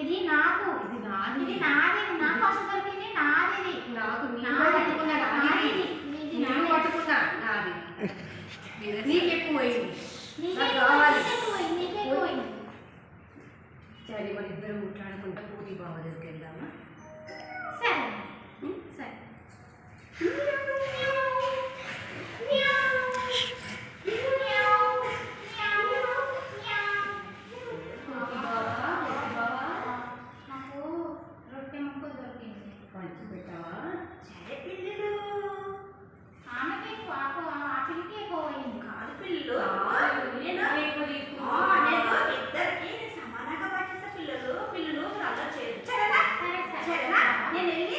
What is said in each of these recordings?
ఇది నాకు ఇది నాది ఇది నాది నా కోసం దొరికింది నాది నాకు పట్టుకున్నా నాది నేను పట్టుకున్నా నాది నీకు ఎక్కువైంది సరే మన ఇద్దరు ముట్లాడుకుంటా పూతి బావ దగ్గరికి వెళ్దామా? సమానంగా పనిచేసే పిల్లలు పిల్లలు అలా చేయరు సరేనా సరేనా నేను వెళ్ళి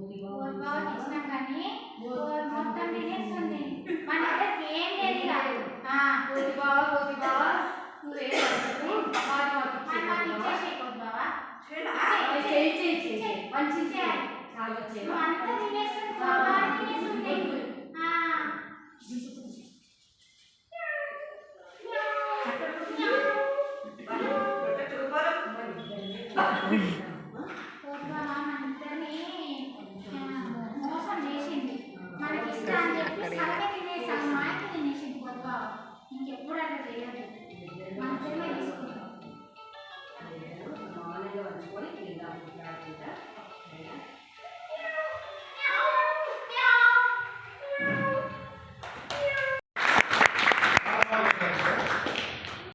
ఇదిగో మొత్తం తినేస్తుంది. మన దగ్గర ఏం లేదు కోతి బావా కోతి బావా మంచి అంతా తినేస్తుంది బావా తినేస్తుంది. இங்கே போராட்டம் செய்யாது